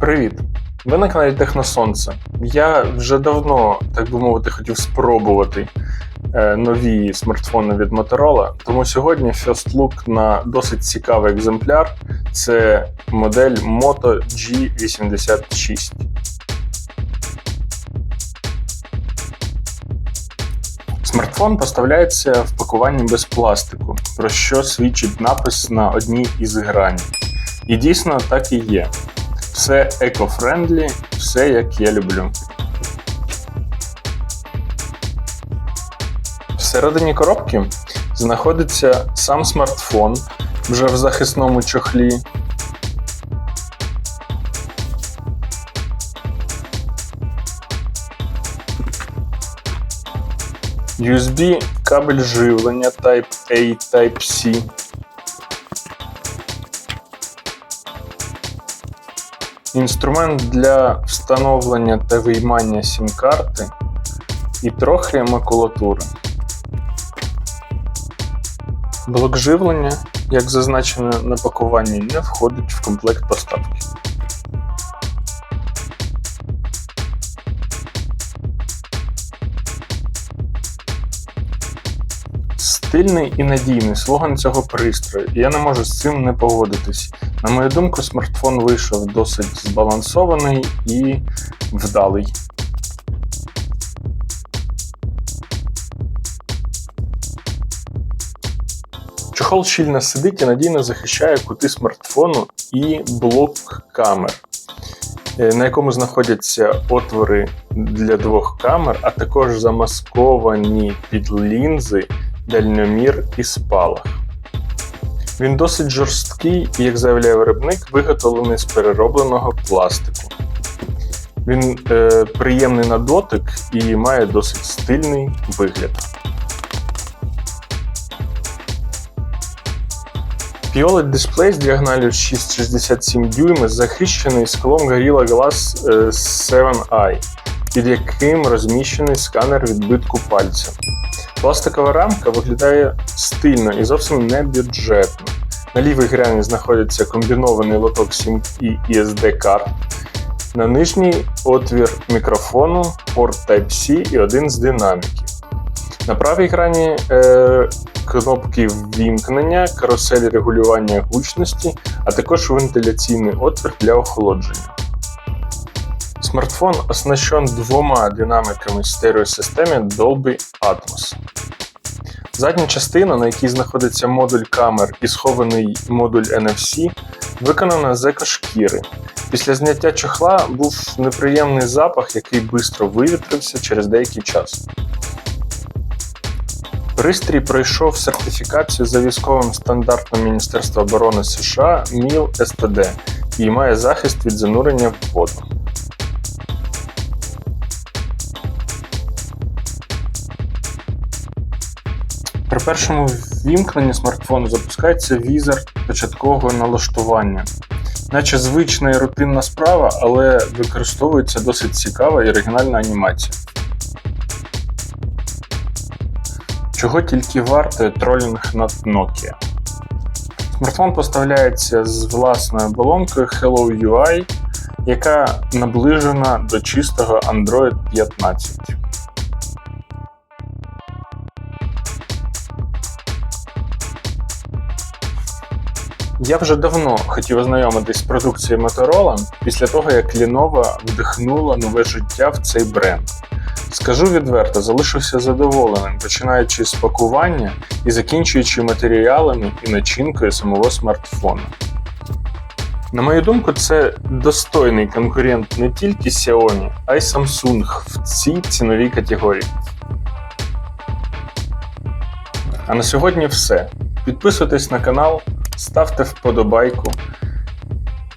Привіт! Ви на каналі Техносонце. Я вже давно, так би мовити, хотів спробувати е, нові смартфони від Motorola. Тому сьогодні first look на досить цікавий екземпляр. Це модель Moto G86. Смартфон поставляється в пакуванні без пластику, про що свідчить напис на одній із граней. І дійсно так і є. Все еко-френдлі, все як я люблю. Всередині коробки знаходиться сам смартфон вже в захисному чохлі. USB кабель живлення Type-A Type-C. Інструмент для встановлення та виймання сім-карти і трохи макулатури. Блок живлення, як зазначено на пакуванні, не входить в комплект поставки. Стильний і надійний слоган цього пристрою, я не можу з цим не погодитись. На мою думку, смартфон вийшов досить збалансований і вдалий. Чохол щільно сидить і надійно захищає кути смартфону і блок камер, е, на якому знаходяться отвори для двох камер, а також замасковані під лінзи, дальньомір і спалах. Він досить жорсткий і, як заявляє виробник, виготовлений з переробленого пластику. Він е, приємний на дотик і має досить стильний вигляд. POLED дисплей з діагоналю 6,67 дюйми захищений склом Gorilla Glass 7i, під яким розміщений сканер відбитку пальця. Пластикова рамка виглядає стильно і зовсім не бюджетно. На лівій грані знаходиться комбінований лоток SIM і SD карт. На нижній отвір мікрофону, порт Type-C і один з динаміків. На правій грані е, кнопки ввімкнення, карусель регулювання гучності, а також вентиляційний отвір для охолодження. Смартфон оснащен двома динамиками стереосистеми Dolby Atmos. Задня частина, на якій знаходиться модуль камер і схований модуль NFC, виконана з екошкіри. Після зняття чохла був неприємний запах, який швидко вивітрився через деякий час. Пристрій пройшов сертифікацію за військовим стандартом Міністерства оборони США МІЛ СТД і має захист від занурення в воду. При першому ввімкненні смартфону запускається візор початкового налаштування. Наче звична і рутинна справа, але використовується досить цікава і оригінальна анімація. Чого тільки вартує тролінг над Nokia. Смартфон поставляється з власною оболонкою Hello UI, яка наближена до чистого Android 15. Я вже давно хотів ознайомитись з продукцією Motorola після того, як Lenovo вдихнула нове життя в цей бренд. Скажу відверто, залишився задоволеним, починаючи з пакування і закінчуючи матеріалами і начинкою самого смартфона. На мою думку, це достойний конкурент не тільки Xiaomi, а й Samsung в цій ціновій категорії. А на сьогодні все. Підписуйтесь на канал, ставте вподобайку,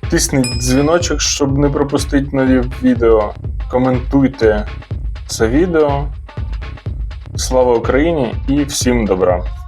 тисніть дзвіночок, щоб не пропустити нові відео. Коментуйте це відео. Слава Україні і всім добра!